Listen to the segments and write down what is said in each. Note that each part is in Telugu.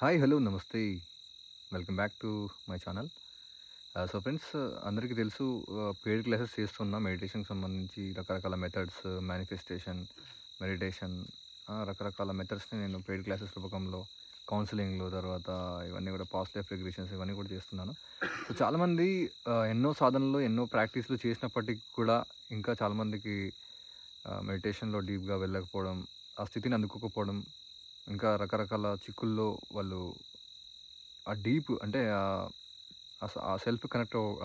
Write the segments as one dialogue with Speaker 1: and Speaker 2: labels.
Speaker 1: హాయ్ హలో నమస్తే. Welcome back to my channel. So friends అందరికీ తెలుసు పెయిడ్ క్లాసెస్ చేస్తున్నా మెడిటేషన్కి సంబంధించి రకరకాల మెథడ్స్ మేనిఫెస్టేషన్ మెడిటేషన్ రకరకాల మెథడ్స్ని నేను పెయిడ్ క్లాసెస్ రూపకంలో కౌన్సిలింగ్లో తర్వాత ఇవన్నీ కూడా పాస్ట్ లైఫ్ ఇవన్నీ కూడా చేస్తున్నాను. సో చాలామంది ఎన్నో సాధనలు ఎన్నో ప్రాక్టీస్లు చేసినప్పటికీ కూడా ఇంకా చాలామందికి మెడిటేషన్లో డీప్గా వెళ్ళకపోవడం ఆ స్థితిని అందుకోకపోవడం ఇంకా రకరకాల చిక్కుల్లో వాళ్ళు ఆ డీప్ అంటే ఆ- ఆ సెల్ఫ్ కనెక్ట్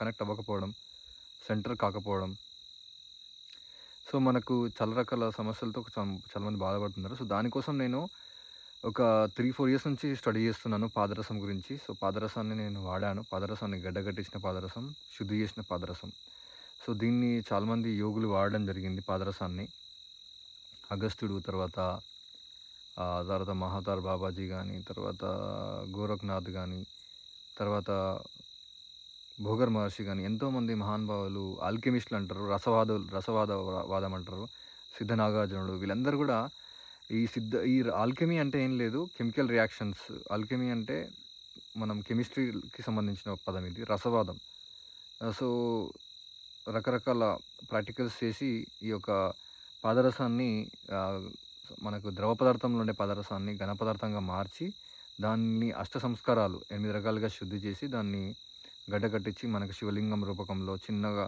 Speaker 1: కనెక్ట్ అవ్వకపోవడం సెంటర్ కాకపోవడం. సో మనకు చాలా రకాల సమస్యలతో చాలామంది బాధపడుతున్నారు. సో దానికోసం నేను ఒక త్రీ ఫోర్ ఇయర్స్ నుంచి స్టడీ చేస్తున్నాను పాదరసం గురించి. సో పాదరసాన్ని నేను వాడాను. పాదరసాన్ని గడ్డగట్టించిన పాదరసం శుద్ధి చేసిన పాదరసం. సో దీన్ని చాలామంది యోగులు వాడడం జరిగింది పాదరసాన్ని. అగస్త్యుడు తర్వాత తర్వాత మహాతార్ బాబాజీ కానీ తర్వాత గోరఖ్నాథ్ కానీ తర్వాత భోగర్ మహర్షి కానీ ఎంతోమంది మహానుభావులు ఆల్కెమిస్టులు అంటారు రసవాదులు రసవాద వాదం అంటారు సిద్ధ నాగార్జునుడు వీళ్ళందరూ కూడా ఈ సిద్ధ ఈ ఆల్కెమీ అంటే ఏం లేదు కెమికల్ రియాక్షన్స్. ఆల్కెమీ అంటే మనం కెమిస్ట్రీకి సంబంధించిన పదం ఇది రసవాదం. సో రకరకాల ప్రాక్టికల్స్ చేసి ఈ యొక్క పాదరసాన్ని మనకు ద్రవ పదార్థంలో ఉండే పదార్థాన్ని ఘన పదార్థంగా మార్చి దాన్ని అష్ట సంస్కారాలు ఎనిమిది రకాలుగా శుద్ధి చేసి దాన్ని గడ్డ కట్టించి మనకు శివలింగం రూపకంలో చిన్నగా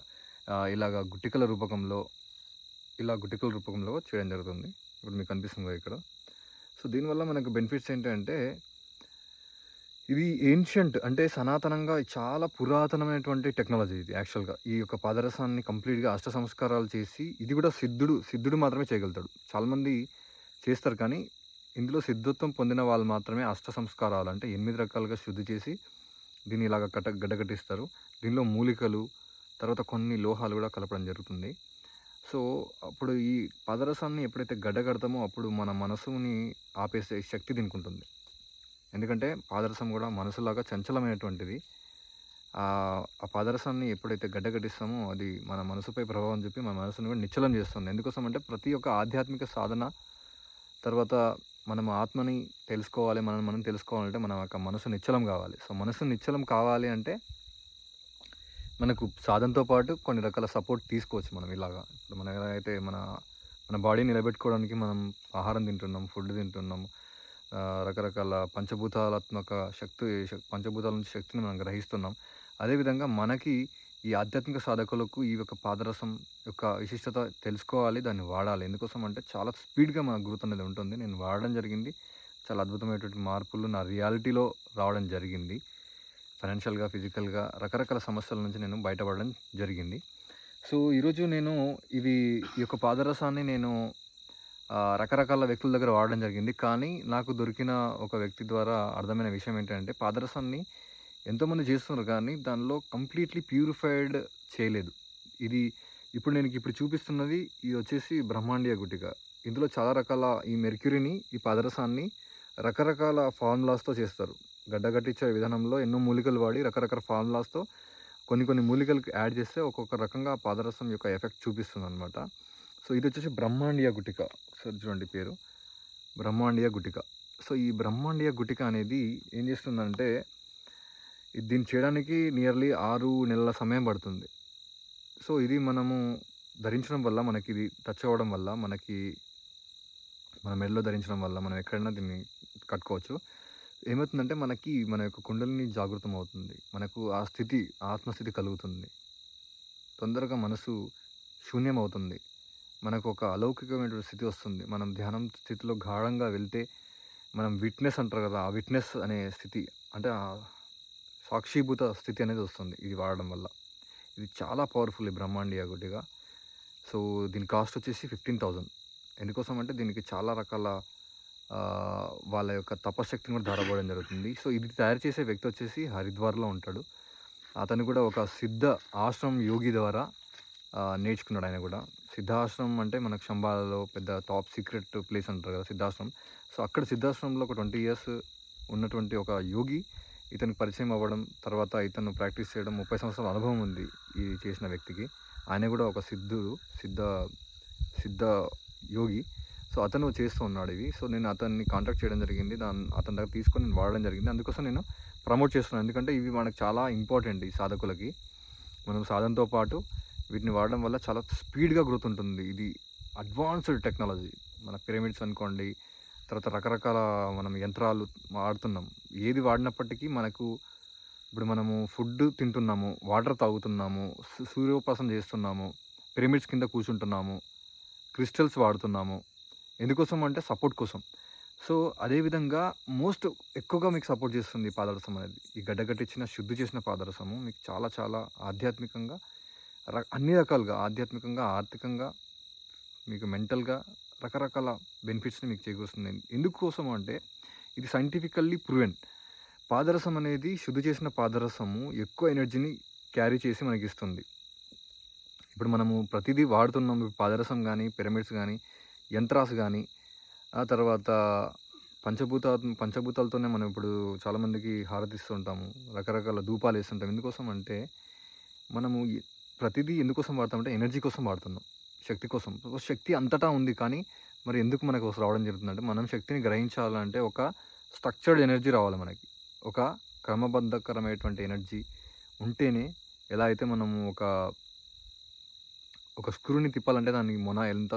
Speaker 1: ఇలాగ గుట్టికల రూపకంలో ఇలా గుట్టికల రూపంలో చేయడం జరుగుతుంది. ఇప్పుడు మీకు అనిపిస్తుంది ఇక్కడ. సో దీనివల్ల మనకు బెనిఫిట్స్ ఏంటంటే ఇది ఏన్షియంట్ అంటే సనాతనంగా చాలా పురాతనమైనటువంటి టెక్నాలజీ ఇది యాక్చువల్గా ఈ యొక్క పాదరసాన్ని కంప్లీట్గా అష్ట సంస్కారాలు చేసి ఇది కూడా సిద్ధుడు సిద్ధుడు మాత్రమే చేయగలుగుతాడు. చాలామంది చేస్తారు కానీ ఇందులో సిద్ధత్వం పొందిన వాళ్ళు మాత్రమే అష్ట సంస్కారాలు అంటే ఎనిమిది రకాలుగా శుద్ధి చేసి దీన్ని ఇలాగ కట గడ్డగట్టిస్తారు. దీనిలో మూలికలు తర్వాత కొన్ని లోహాలు కూడా కలపడం జరుగుతుంది. సో అప్పుడు ఈ పాదరసాన్ని ఎప్పుడైతే గడ్డ కడతామో అప్పుడు మన మనసుని ఆపేసే శక్తి దీనికి ఉంటుంది ఎందుకంటే పాదరసం కూడా మనసులాగా చంచలమైనటువంటిది. ఆ పాదరసాన్ని ఎప్పుడైతే గడ్డ కట్టిస్తామో అది మన మనసుపై ప్రభావం చూపి మన మనసుని కూడా నిశ్చలం చేస్తుంది. ఎందుకోసం అంటే ప్రతి ఒక్క ఆధ్యాత్మిక సాధన తర్వాత మనం ఆత్మని తెలుసుకోవాలి మనం మనం తెలుసుకోవాలంటే మనం యొక్క మనసు నిశ్చలం కావాలి. సో మనసు నిశ్చలం కావాలి అంటే మనకు సాధనతో పాటు కొన్ని రకాల సపోర్ట్ తీసుకోవచ్చు మనం ఇలాగా. ఇప్పుడు మన అయితే మన మన బాడీని నిలబెట్టుకోవడానికి మనం ఆహారం తింటున్నాం ఫుడ్ తింటున్నాం రకరకాల పంచభూతాలాత్మక శక్తి పంచభూతాల నుంచి శక్తిని మనం గ్రహిస్తున్నాం. అదేవిధంగా మనకి ఈ ఆధ్యాత్మిక సాధకులకు ఈ యొక్క పాదరసం యొక్క విశిష్టత తెలుసుకోవాలి దాన్ని వాడాలి. ఎందుకోసం అంటే చాలా స్పీడ్గా మన గ్రోత్ అనేది ఉంటుంది. నేను వాడడం జరిగింది. చాలా అద్భుతమైనటువంటి మార్పులు నా రియాలిటీలో రావడం జరిగింది. ఫైనాన్షియల్గా ఫిజికల్గా రకరకాల సమస్యల నుంచి నేను బయటపడడం జరిగింది. సో ఈరోజు నేను ఇవి ఈ యొక్క పాదరసాన్ని నేను రకరకాల వ్యక్తుల దగ్గర వాడడం జరిగింది. కానీ నాకు దొరికిన ఒక వ్యక్తి ద్వారా అర్థమైన విషయం ఏంటంటే పాదరసాన్ని ఎంతోమంది చేస్తున్నారు కానీ దానిలో కంప్లీట్లీ ప్యూరిఫైడ్ చేయలేదు. ఇది ఇప్పుడు నేను ఇప్పుడు చూపిస్తున్నది ఇది వచ్చేసి బ్రహ్మాండీయ గుటిక. ఇందులో చాలా రకాల ఈ మెర్క్యూరీని ఈ పాదరసాన్ని రకరకాల ఫార్ములాస్తో చేస్తారు. గడ్డగట్టించే విధానంలో ఎన్నో మూలికలు వాడి రకరకాల ఫార్ములాస్తో కొన్ని కొన్ని మూలికలకు యాడ్ చేస్తే ఒక్కొక్క రకంగా పాదరసం యొక్క ఎఫెక్ట్ చూపిస్తుంది అనమాట సో ఇది వచ్చేసి బ్రహ్మాండియా గుటిక. ఒకసారి చూడండి పేరు. బ్రహ్మాండియా గుటిక. సో ఈ బ్రహ్మాండియా గుటిక అనేది ఏం చేస్తుందంటే దీన్ని చేయడానికి నియర్లీ ఆరు నెలల సమయం పడుతుంది. సో ఇది మనము ధరించడం వల్ల మనకి ఇది టచ్ అవ్వడం వల్ల మనకి మన మెడలో ధరించడం వల్ల మనం ఎక్కడైనా దీన్ని కట్టుకోవచ్చు. ఏమవుతుందంటే మనకి మన యొక్క కుండలిని జాగృతం అవుతుంది. మనకు ఆ స్థితి ఆత్మస్థితి కలుగుతుంది. తొందరగా మనసు శూన్యం అవుతుంది. మనకు ఒక అలౌకికమైనటువంటి స్థితి వస్తుంది. మనం ధ్యానం స్థితిలో గాఢంగా వెళ్తే మనం విట్నెస్ అంటారు కదా ఆ విట్నెస్ అనే స్థితి అంటే సాక్షీభూత స్థితి అనేది వస్తుంది ఇది వాడడం వల్ల. ఇది చాలా పవర్ఫుల్ ఈ బ్రహ్మాండియా గుడ్డిగా. సో దీని కాస్ట్ వచ్చేసి ఫిఫ్టీన్ థౌజండ్ ఎందుకోసం అంటే దీనికి చాలా రకాల వాళ్ళ యొక్క తపశక్తిని కూడా ధారపోవడం జరుగుతుంది. సో ఇది తయారు చేసే వ్యక్తి వచ్చేసి హరిద్వార్లో ఉంటాడు. అతను కూడా ఒక సిద్ధ ఆశ్రమం యోగి ద్వారా నేర్చుకున్నాడు ఆయన కూడా. సిద్ధాశ్రమం అంటే మనకు శంబాలలో పెద్ద టాప్ సీక్రెట్ ప్లేస్ అంటారు కదా సిద్ధాశ్రమం సో అక్కడ సిద్ధాశ్రమంలో ఒక ట్వంటీ ఇయర్స్ ఉన్నటువంటి ఒక యోగి ఇతనికి పరిచయం అవ్వడం తర్వాత ఇతను ప్రాక్టీస్ చేయడం ముప్పై సంవత్సరాల అనుభవం ఉంది ఈ చేసిన వ్యక్తికి. ఆయన కూడా ఒక సిద్ధుడు సిద్ధ సిద్ధ యోగి. సో అతను చేస్తూ ఉన్నాడు ఇవి. సో నేను అతన్ని కాంటాక్ట్ చేయడం జరిగింది. దాని అతని దగ్గర తీసుకొని నేను వాడడం జరిగింది. అందుకోసం నేను ప్రమోట్ చేస్తున్నాను. ఎందుకంటే ఇవి మనకు చాలా ఇంపార్టెంట్ ఈ సాధకులకి. మనం సాధనతో పాటు వీటిని వాడడం వల్ల చాలా స్పీడ్గా గ్రోత్ ఉంటుంది ఇది అడ్వాన్స్డ్ టెక్నాలజీ మన పిరమిడ్స్ అనుకోండి తర్వాత రకరకాల మనం యంత్రాలు వాడుతున్నాం. ఏది వాడినప్పటికీ మనకు ఇప్పుడు మనము ఫుడ్ తింటున్నాము వాటర్ తాగుతున్నాము సూర్యోపాసన చేస్తున్నాము పిరమిడ్స్ కింద కూర్చుంటున్నాము క్రిస్టల్స్ వాడుతున్నాము. ఎందుకోసం అంటే సపోర్ట్ కోసం. సో అదేవిధంగా మోస్ట్ ఎక్కువగా మీకు సపోర్ట్ చేస్తుంది ఈ పాదరసం అనేది. ఈ గడ్డగట్టిచ్చిన శుద్ధి చేసిన పాదరసము మీకు చాలా చాలా ఆధ్యాత్మికంగా అన్ని రకాలుగా ఆధ్యాత్మికంగా ఆర్థికంగా మీకు మెంటల్గా రకరకాల బెనిఫిట్స్ని మీకు చేకూరుస్తుంది. ఎందుకోసం అంటే ఇది సైంటిఫికల్లీ ప్రూవెన్. పాదరసం అనేది శుద్ధి చేసిన పాదరసము ఎక్కువ ఎనర్జీని క్యారీ చేసి మనకి ఇస్తుంది ఇప్పుడు మనము ప్రతిదీ వాడుతున్నాం. పాదరసం కానీ పిరమిడ్స్ కానీ యంత్రాస్ కానీ ఆ తర్వాత పంచభూత పంచభూతాలతోనే మనం ఇప్పుడు చాలామందికి హారతిస్తూ ఉంటాము రకరకాల ధూపాలు వేస్తుంటాం ఎందుకోసం అంటే మనము ప్రతిదీ ఎందుకోసం వాడతామంటే ఎనర్జీ కోసం వాడుతున్నాం. శక్తి కోసం. శక్తి అంతటా ఉంది కానీ మరి ఎందుకు మనకు రావడం జరుగుతుందంటే మనం శక్తిని గ్రహించాలంటే ఒక స్ట్రక్చర్డ్ ఎనర్జీ రావాలి మనకి. ఒక క్రమబద్ధకరమైనటువంటి ఎనర్జీ ఉంటేనే ఎలా అయితే మనము ఒక ఒక స్క్రూని తిప్పాలంటే దానికి మొన ఎంత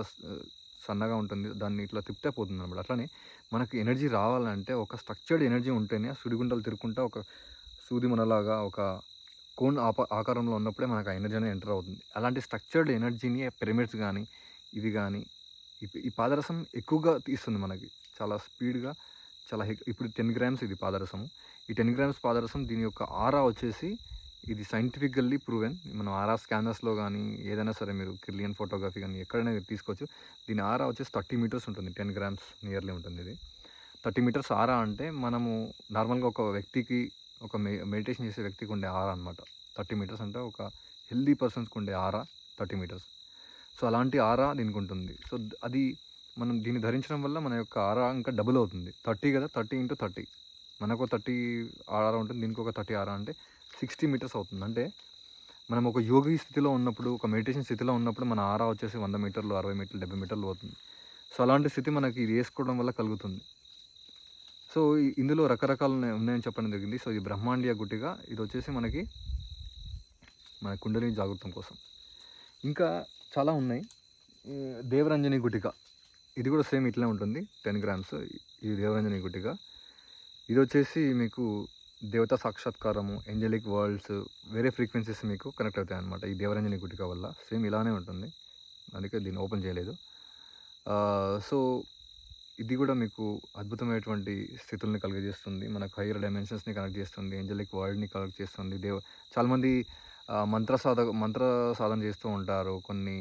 Speaker 1: సన్నగా ఉంటుంది దాన్ని ఇట్లా తిప్పితే పోతుంది అనమాట అట్లానే మనకు ఎనర్జీ రావాలంటే ఒక స్ట్రక్చర్డ్ ఎనర్జీ ఉంటేనే సుడిగుండలు తిరుక్కుంటా ఒక సూది మనలాగా ఒక కోన్ ఆప ఆకారంలో ఉన్నప్పుడే మనకు ఆ ఎనర్జీ అనేది ఎంటర్ అవుతుంది. అలాంటి స్ట్రక్చర్డ్ ఎనర్జీని పిరమిడ్స్ కానీ ఇవి కానీ ఈ- ఈ పాదరసం ఎక్కువగా తీస్తుంది మనకి. చాలా స్పీడ్గా చాలా హెక్ ఇప్పుడు టెన్ గ్రామ్స్ ఇది పాదరసము. ఈ టెన్ గ్రామ్స్ పాదరసం దీని యొక్క ఆరా వచ్చేసి ఇది సైంటిఫికల్లీ ప్రూవెన్ మనం ఆరా స్కానర్స్లో కానీ ఏదైనా సరే మీరు కిర్లియన్ ఫోటోగ్రఫీ కానీ ఎక్కడైనా తీసుకోవచ్చు. దీని ఆరా వచ్చేసి థర్టీ మీటర్స్ ఉంటుంది. టెన్ గ్రామ్స్ నియర్లీ ఉంటుంది ఇది. థర్టీ మీటర్స్ ఆరా అంటే మనము నార్మల్గా ఒక వ్యక్తికి ఒక మె మెడిటేషన్ చేసే వ్యక్తికి ఉండే ఆరా అనమాట థర్టీ మీటర్స్ అంటే ఒక హెల్దీ పర్సన్స్కి ఉండే ఆరా థర్టీ మీటర్స్. సో అలాంటి ఆరా దీనికి ఉంటుంది. సో అది మనం దీన్ని ధరించడం వల్ల మన యొక్క ఆరా ఇంకా డబుల్ అవుతుంది. థర్టీ కదా థర్టీ ఇంటూ థర్టీ. మనకు థర్టీ ఆరా ఉంటుంది దీనికి ఒక థర్టీ ఆరా అంటే సిక్స్టీ మీటర్స్ అవుతుంది. అంటే మనం ఒక యోగి స్థితిలో ఉన్నప్పుడు ఒక మెడిటేషన్ స్థితిలో ఉన్నప్పుడు మన ఆరా వచ్చేసి వంద మీటర్లు అరవై మీటర్లు డెబ్బై మీటర్లు అవుతుంది సో అలాంటి స్థితి మనకి ఇది వేసుకోవడం వల్ల కలుగుతుంది. సో ఇందులో రకరకాలు ఉన్నాయని చెప్పడం జరిగింది. సో ఇది బ్రహ్మాండియ గుట్టిగా ఇది వచ్చేసి మనకి మన కుండలిని జాగృతం కోసం. ఇంకా చాలా ఉన్నాయి. దేవరంజని గుటిక ఇది కూడా సేమ్ ఇట్లే ఉంటుంది. Ten grams. ఇది దేవరంజని గుటిక ఇది వచ్చేసి మీకు దేవతా సాక్షాత్కారము ఏంజలిక్ వరల్డ్స్ వేరే ఫ్రీక్వెన్సీస్ మీకు కనెక్ట్ అవుతాయి అనమాట ఈ దేవరంజని గుటిక వల్ల సేమ్ ఇలానే ఉంటుంది. అందుకే దీన్ని ఓపెన్ చేయలేదు. సో ఇది కూడా మీకు అద్భుతమైనటువంటి స్థితుల్ని కలుగజేస్తుంది. మనకు హైయర్ డైమెన్షన్స్ని కనెక్ట్ చేస్తుంది. ఏంజలిక్ వరల్డ్ని కనెక్ట్ చేస్తుంది. దేవ చాలామంది మంత్ర సాధ మంత్ర సాధన చేస్తూ ఉంటారు. కొన్ని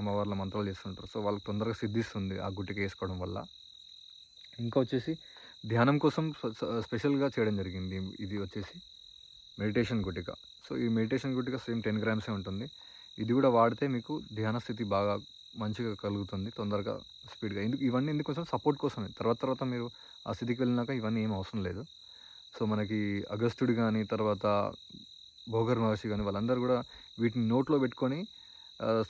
Speaker 1: అమ్మవార్ల మంత్రాలు చేస్తుంటారు. సో వాళ్ళకి తొందరగా సిద్ధిస్తుంది ఆ గుట్టికి వేసుకోవడం వల్ల. ఇంకా వచ్చేసి ధ్యానం కోసం స్పెషల్గా చేయడం జరిగింది. ఇది వచ్చేసి మెడిటేషన్ గుటిక. సో ఈ మెడిటేషన్ గుటిక సేమ్ టెన్ గ్రామ్సే ఉంటుంది. ఇది కూడా వాడితే మీకు ధ్యాన స్థితి బాగా మంచిగా కలుగుతుంది తొందరగా స్పీడ్గా. ఎందుకు ఇవన్నీ ఎందుకోసం? సపోర్ట్ కోసమే. తర్వాత తర్వాత మీరు ఆ స్థితికి వెళ్ళినాక ఇవన్నీ ఏం అవసరం లేదు. సో మనకి అగస్త్యుడు కానీ తర్వాత భోగర్ మహర్షి కానీ వాళ్ళందరూ కూడా వీటిని నోట్లో పెట్టుకొని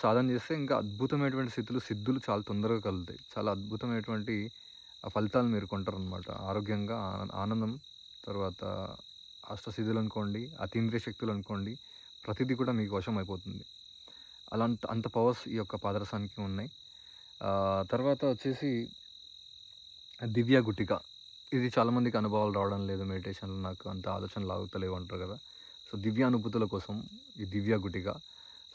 Speaker 1: సాధన చేస్తే ఇంకా అద్భుతమైనటువంటి స్థితులు సిద్ధులు చాలా తొందరగా కలుగుతాయి. చాలా అద్భుతమైనటువంటి ఫలితాలు మీరు కొంటారనమాట ఆరోగ్యంగా ఆనందం తర్వాత అష్టసిద్ధులు అనుకోండి అతీంద్రియ శక్తులు అనుకోండి ప్రతిదీ కూడా మీకు వశం అయిపోతుంది. అలాంటి అంత పవర్స్ ఈ యొక్క పాదరసానికి ఉన్నాయి. తర్వాత వచ్చేసి దివ్య గుటిక. ఇది చాలామందికి అనుభవాలు రావడం లేదు మెడిటేషన్లో నాకు అంత ఆలోచనలు ఆగుతలేవు అంటారు కదా. సో దివ్య అనుభూతుల కోసం ఈ దివ్య గుటిక.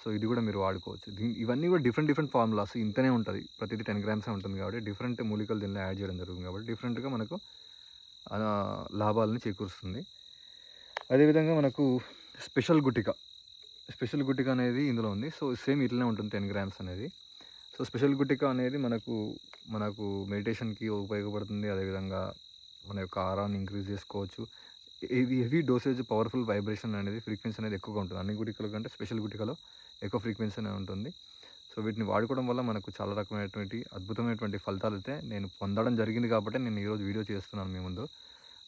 Speaker 1: సో ఇది కూడా మీరు వాడుకోవచ్చు. ఇవన్నీ కూడా డిఫరెంట్ డిఫరెంట్ ఫార్ములాస్ ఇంతనే ఉంటుంది. ప్రతిదీ టెన్ గ్రామ్సే ఉంటుంది కాబట్టి డిఫరెంట్ మూలికలు దీనిలో యాడ్ చేయడం జరుగుతుంది కాబట్టి డిఫరెంట్గా మనకు లాభాలను చేకూరుస్తుంది. అదేవిధంగా మనకు స్పెషల్ గుటిక. స్పెషల్ గుటిక అనేది ఇందులో ఉంది. సో సేమ్ ఇట్లనే ఉంటుంది టెన్ గ్రామ్స్ అనేది. సో స్పెషల్ గుటిక అనేది మనకు మనకు మెడిటేషన్కి ఉపయోగపడుతుంది. అదేవిధంగా మన యొక్క ఆరాన్ని ఇంక్రీజ్ చేసుకోవచ్చు. ఇది హెవీ డోసేజ్ పవర్ఫుల్ వైబ్రేషన్ అనేది ఫ్రీక్వెన్సీ అనేది ఎక్కువగా ఉంటుంది. అన్ని గుటికల కంటే స్పెషల్ గుటికలో ఎక్కువ ఫ్రీక్వెన్సీ అనేది ఉంటుంది. సో వీటిని వాడుకోవడం వల్ల మనకు చాలా రకమైనటువంటి అద్భుతమైనటువంటి ఫలితాలు అయితే నేను పొందడం జరిగింది కాబట్టి నేను ఈరోజు వీడియో చేస్తున్నాను మీ ముందు.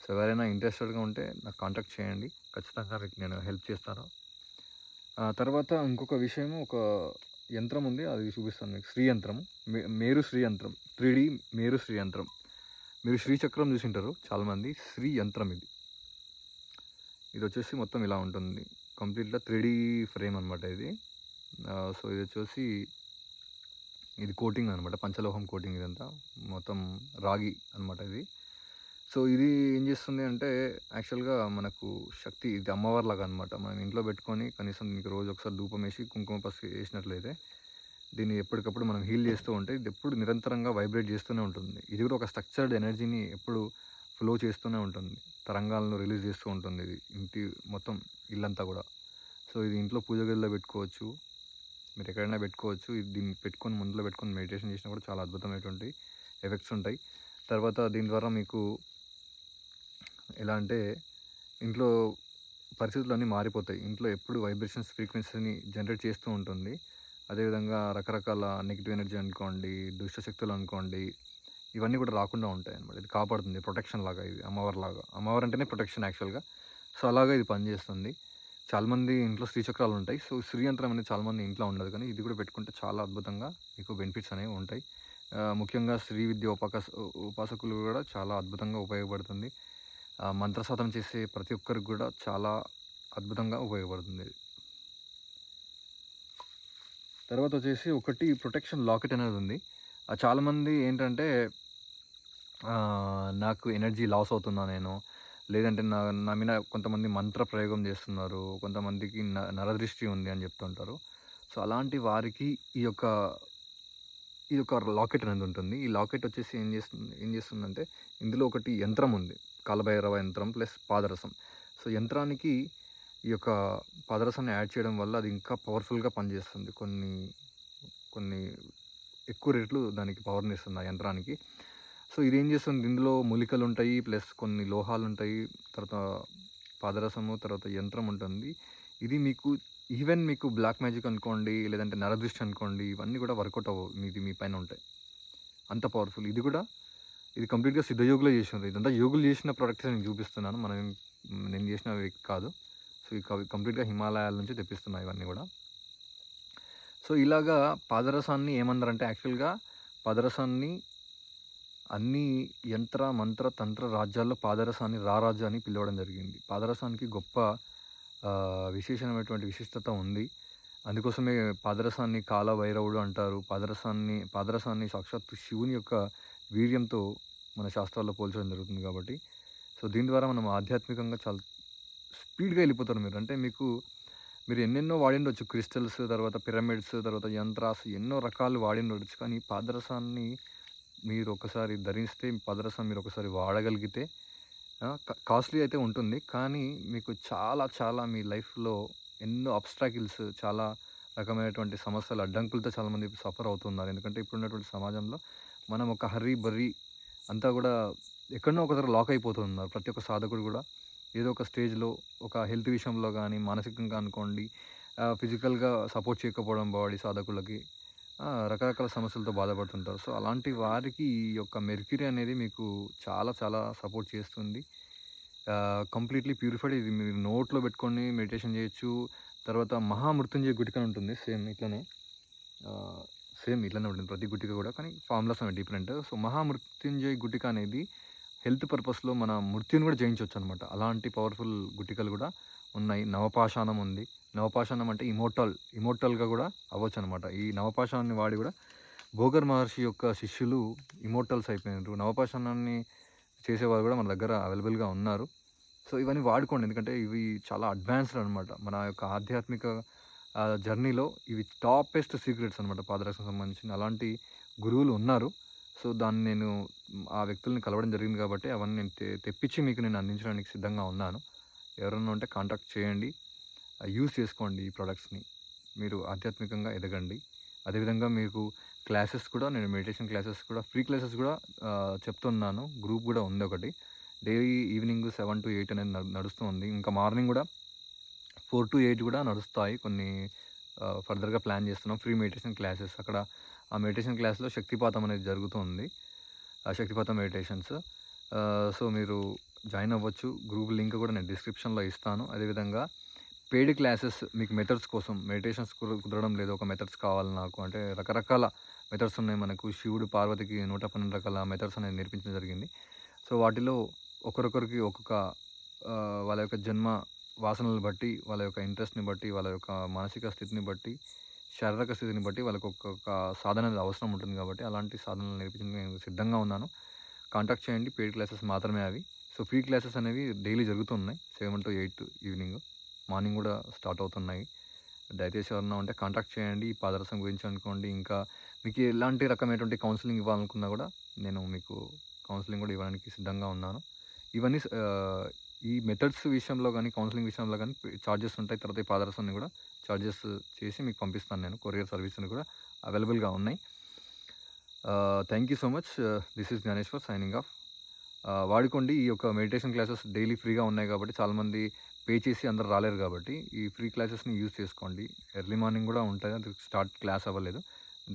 Speaker 1: సో ఎవరైనా ఇంట్రెస్టెడ్గా ఉంటే నాకు కాంటాక్ట్ చేయండి. ఖచ్చితంగా మీకు నేను హెల్ప్ చేస్తాను. తర్వాత ఇంకొక విషయం ఒక యంత్రం ఉంది అది చూపిస్తాను మీకు. శ్రీ యంత్రం మే- మేరు శ్రీ యంత్రం. త్రీ డి మేరు శ్రీ యంత్రం. మీరు శ్రీచక్రం చూసింటారు చాలామంది. శ్రీ యంత్రం ఇది. ఇది వచ్చేసి మొత్తం ఇలా ఉంటుంది. కంప్లీట్గా త్రీ డి ఫ్రేమ్ అనమాట ఇది. సో ఇది వచ్చేసి ఇది కోటింగ్ అనమాట పంచలోహం కోటింగ్ ఇదంతా. మొత్తం రాగి అనమాట ఇది. సో ఇది ఏం చేస్తుంది అంటే యాక్చువల్గా మనకు శక్తి ఇది అమ్మవారిలాగా అనమాట మనం ఇంట్లో పెట్టుకొని కనీసం మీకు రోజు ఒకసారి ధూపం వేసి కుంకుమ పసుపు వేసినట్లయితే దీన్ని ఎప్పటికప్పుడు మనం హీల్ చేస్తూ ఉంటే ఇది ఎప్పుడు నిరంతరంగా వైబ్రేట్ చేస్తూనే ఉంటుంది. ఇది కూడా ఒక స్ట్రక్చర్డ్ ఎనర్జీని ఎప్పుడు ఫ్లో చేస్తూనే ఉంటుంది. తరంగాలను రిలీజ్ చేస్తూ ఉంటుంది ఇది. ఇంటి మొత్తం ఇల్లంతా కూడా. సో ఇది ఇంట్లో పూజ గదిలో పెట్టుకోవచ్చు. మీరు ఎక్కడైనా పెట్టుకోవచ్చు. ఇది దీన్ని పెట్టుకొని ముందులో పెట్టుకొని మెడిటేషన్ చేసినా కూడా చాలా అద్భుతమైనటువంటి ఎఫెక్ట్స్ ఉంటాయి. తర్వాత దీని ద్వారా మీకు ఎలా అంటే ఇంట్లో పరిస్థితులు అన్నీ మారిపోతాయి. ఇంట్లో ఎప్పుడు వైబ్రేషన్స్ ఫ్రీక్వెన్సీని జనరేట్ చేస్తూ ఉంటుంది. అదేవిధంగా రకరకాల నెగిటివ్ ఎనర్జీ అనుకోండి దుష్ట శక్తులు అనుకోండి ఇవన్నీ కూడా రాకుండా ఉంటాయి అన్నమాట ఇది కాపాడుతుంది. ప్రొటెక్షన్ లాగా ఇది అమ్మవారి లాగా. అమ్మవారు అంటేనే ప్రొటెక్షన్ యాక్చువల్గా. సో అలాగా ఇది పనిచేస్తుంది. చాలామంది ఇంట్లో శ్రీచక్రాలు ఉంటాయి. సో శ్రీయంత్రం అనేది చాలామంది ఇంట్లో ఉండదు. కానీ ఇది కూడా పెట్టుకుంటే చాలా అద్భుతంగా మీకు బెనిఫిట్స్ అనేవి ఉంటాయి. ముఖ్యంగా శ్రీ విద్య ఉపాస ఉపాసకులు కూడా చాలా అద్భుతంగా ఉపయోగపడుతుంది. మంత్రసాధన చేసే ప్రతి ఒక్కరికి కూడా చాలా అద్భుతంగా ఉపయోగపడుతుంది. తర్వాత వచ్చేసి ఒకటి ప్రొటెక్షన్ లాకెట్ అనేది ఉంది. చాలామంది ఏంటంటే నాకు ఎనర్జీ లాస్ అవుతున్నా నేను? లేదంటే నా నా మీద కొంతమంది మంత్ర ప్రయోగం చేస్తున్నారు. కొంతమందికి న- నరదృష్టి ఉంది అని చెప్తుంటారు. సో అలాంటి వారికి ఈ యొక్క ఈ యొక్క లాకెట్ అనేది ఉంటుంది. ఈ లాకెట్ వచ్చేసి ఏం చేస్తుంది ఏం చేస్తుందంటే ఇందులో ఒకటి యంత్రం ఉంది. కాలభైరవ యంత్రం ప్లస్ పాదరసం. సో యంత్రానికి ఈ యొక్క పాదరసాన్ని యాడ్ చేయడం వల్ల అది ఇంకా పవర్ఫుల్గా పనిచేస్తుంది. కొన్ని కొన్ని ఎక్కువ రేట్లు దానికి పవర్ని ఇస్తుంది ఆ యంత్రానికి. సో ఇది ఏం చేస్తుంది? ఇందులో మూలికలు ఉంటాయి ప్లస్ కొన్ని లోహాలు ఉంటాయి తర్వాత పాదరసము తర్వాత యంత్రం ఉంటుంది. ఇది మీకు ఈవెన్ మీకు బ్లాక్ మ్యాజిక్ అనుకోండి లేదంటే నరదృష్టి అనుకోండి ఇవన్నీ కూడా వర్కౌట్ అవ్వవు. మీది మీ పైన ఉంటాయి. అంత పవర్ఫుల్. ఇది కూడా ఇది కంప్లీట్గా సిద్ధయోగులో చేసింది. ఇదంతా యోగులు చేసిన ప్రొడక్ట్స్ నేను చూపిస్తున్నాను. మనం నేను చేసినవి కాదు. సో ఇవి కంప్లీట్గా హిమాలయాల నుంచి తెప్పిస్తున్నాయి ఇవన్నీ కూడా. సో ఇలాగా పాదరసాన్ని ఏమన్నారంటే యాక్చువల్గా పాదరసాన్ని అన్ని యంత్ర మంత్ర తంత్ర రాజ్యాల్లో పాదరసాన్ని రారాజు అని పిలవడం జరిగింది. పాదరసానికి గొప్ప విశేషమైనటువంటి విశిష్టత ఉంది. అందుకోసమే పాదరసాన్ని కాల భైరవుడు అంటారు. పాదరసాన్ని పాదరసాన్ని సాక్షాత్తు శివుని యొక్క వీర్యంతో మన శాస్త్రాల్లో పోల్చడం జరుగుతుంది కాబట్టి. సో దీని ద్వారా మనం ఆధ్యాత్మికంగా చాలా స్పీడ్గా వెళ్ళిపోతారు మీరు. అంటే మీకు మీరు ఎన్నెన్నో వాడిండొచ్చు. క్రిస్టల్స్ తర్వాత పిరమిడ్స్ తర్వాత యంత్రాస్ ఎన్నో రకాలు వాడిండొచ్చు. కానీ పాదరసాన్ని మీరు ఒకసారి ధరిస్తే పాదరసం మీరు ఒకసారి వాడగలిగితే కాస్ట్లీ అయితే ఉంటుంది. కానీ మీకు చాలా చాలా మీ లైఫ్లో ఎన్నో అబ్స్ట్రాకిల్స్ చాలా రకమైనటువంటి సమస్యలు అడ్డంకులతో చాలామంది సఫర్ అవుతున్నారు. ఎందుకంటే ఇప్పుడున్నటువంటి సమాజంలో మనం ఒక హర్రీ బర్రీ అంతా కూడా ఎక్కడో ఒక దగ్గర లాక్ అయిపోతున్నారు ప్రతి ఒక్క సాధకుడు కూడా ఏదో ఒక స్టేజ్లో ఒక హెల్త్ విషయంలో కానీ మానసికంగా అనుకోండి ఫిజికల్గా సపోర్ట్ చేయకపోవడం బాడీ సాధకులకి రకరకాల సమస్యలతో బాధపడుతుంటారు. సో అలాంటి వారికి ఈ యొక్క మెర్క్యూరీ అనేది మీకు చాలా చాలా సపోర్ట్ చేస్తుంది. Completely purified. ఇది మీరు నోట్లో పెట్టుకొని మెడిటేషన్ చేయొచ్చు. తర్వాత మహామృత్యుంజయ గుటిక ఉంటుంది సేమ్ ఇట్లనే. సేమ్ ఇట్లనే ఉంటుంది ప్రతి గుటిక కూడా. కానీ ఫార్ములాస్ అనేవి డిఫరెంట్. సో మహామృత్యుంజయ గుటిక అనేది హెల్త్ పర్పస్లో మన మృత్యుని కూడా జయించవచ్చు అనమాట అలాంటి పవర్ఫుల్ గుటికలు కూడా ఉన్నాయి. నవపాషాణం ఉంది. నవపాషాణం అంటే ఇమోటల్ ఇమోటల్గా కూడా అవ్వచ్చు అనమాట ఈ నవపాషాణాన్ని వాడి కూడా భోగర్ మహర్షి యొక్క శిష్యులు ఇమోటల్స్ అయిపోయినారు. నవపాషాణాన్ని చేసేవారు కూడా మన దగ్గర అవైలబుల్గా ఉన్నారు. సో ఇవన్నీ వాడుకోండి. ఎందుకంటే ఇవి చాలా అడ్వాన్స్డ్ అనమాట మన యొక్క ఆధ్యాత్మిక జర్నీలో ఇవి టాపెస్ట్ సీక్రెట్స్ అనమాట పాదరసం సంబంధించిన. అలాంటి గురువులు ఉన్నారు. సో దాన్ని నేను ఆ వ్యక్తుల్ని కలవడం జరిగింది కాబట్టి అవన్నీ నేను తె- తెప్పించి మీకు నేను అందించడానికి సిద్ధంగా ఉన్నాను. ఎవరన్నా ఉంటే కాంటాక్ట్ చేయండి. యూస్ చేసుకోండి ఈ ప్రొడక్ట్స్ని. మీరు ఆధ్యాత్మికంగా ఎదగండి. అదేవిధంగా మీకు క్లాసెస్ కూడా నేను మెడిటేషన్ క్లాసెస్ కూడా ఫ్రీ క్లాసెస్ కూడా చెప్తున్నాను. గ్రూప్ కూడా ఉంది ఒకటి. Daily evening seven to eight అనేది నడుస్తుంది ఇంకా మార్నింగ్ కూడా ఫోర్ టు ఎయిట్ కూడా నడుస్తాయి. కొన్ని ఫర్దర్గా ప్లాన్ చేస్తున్నాం. Free meditation classes. అక్కడ ఆ మెడిటేషన్ క్లాస్లో శక్తిపాతం అనేది జరుగుతుంది. ఆ శక్తిపాతం మెడిటేషన్స్. సో మీరు జాయిన్ అవ్వచ్చు. గ్రూప్ లింక్ కూడా నేను డిస్క్రిప్షన్లో ఇస్తాను. అదేవిధంగా పెయిడ్ క్లాసెస్ మీకు మెథడ్స్ కోసం మెడిటేషన్స్ కుదరడం లేదు. ఒక మెథడ్స్ కావాలి నాకు. అంటే రకరకాల మెథడ్స్ ఉన్నాయి మనకు. శివుడు పార్వతికి నూట పన్నెండు రకాల మెథడ్స్ అనేది నేర్పించడం జరిగింది. సో వాటిలో ఒకరొకరికి ఒక్కొక్క వాళ్ళ యొక్క జన్మ వాసనలు బట్టి వాళ్ళ యొక్క ఇంట్రెస్ట్ని బట్టి వాళ్ళ యొక్క మానసిక స్థితిని బట్టి శారీరక స్థితిని బట్టి వాళ్ళకి ఒక్కొక్క సాధన అవసరం ఉంటుంది కాబట్టి అలాంటి సాధనలు నేర్పించడానికి నేను సిద్ధంగా ఉన్నాను. కాంటాక్ట్ చేయండి. పెయిడ్ క్లాసెస్ మాత్రమే అవి. సో ఫ్రీ క్లాసెస్ అనేవి డైలీ జరుగుతున్నాయి seven to eight evening. Morning కూడా స్టార్ట్ అవుతున్నాయి. దయచేసి ఎవరన్నా ఉంటే కాంటాక్ట్ చేయండి. ఈ పాదరసం గురించి అనుకోండి. ఇంకా మీకు ఎలాంటి రకమైనటువంటి కౌన్సిలింగ్ ఇవ్వాలనుకున్నా కూడా నేను మీకు కౌన్సిలింగ్ కూడా ఇవ్వడానికి సిద్ధంగా ఉన్నాను. ఇవన్నీ ఈ మెథడ్స్ విషయంలో కానీ కౌన్సిలింగ్ విషయంలో కానీ చార్జెస్ ఉంటాయి. తర్వాత ఈ పాదరసాన్ని కూడా చార్జెస్ చేసి మీకు పంపిస్తాను నేను. కొరియర్ సర్వీస్ని కూడా అవైలబుల్గా ఉన్నాయి. Thank you so much this is Gnaneshwar signing off వాడుకోండి. ఈ యొక్క మెడిటేషన్ క్లాసెస్ డైలీ ఫ్రీగా ఉన్నాయి కాబట్టి చాలామంది పే చేసి అందరు రాలేరు కాబట్టి ఈ ఫ్రీ క్లాసెస్ని యూజ్ చేసుకోండి. ఎర్లీ మార్నింగ్ కూడా ఉంటుంది అది స్టార్ట్ క్లాస్ అవ్వలేదు.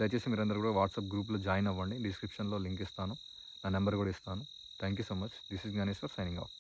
Speaker 1: దయచేసి మీరందరూ కూడా వాట్సాప్ గ్రూప్లో జాయిన్ అవ్వండి. డిస్క్రిప్షన్లో లింక్ ఇస్తాను. నా నెంబర్ కూడా ఇస్తాను. Thank you so much this is Gnaneshwar signing off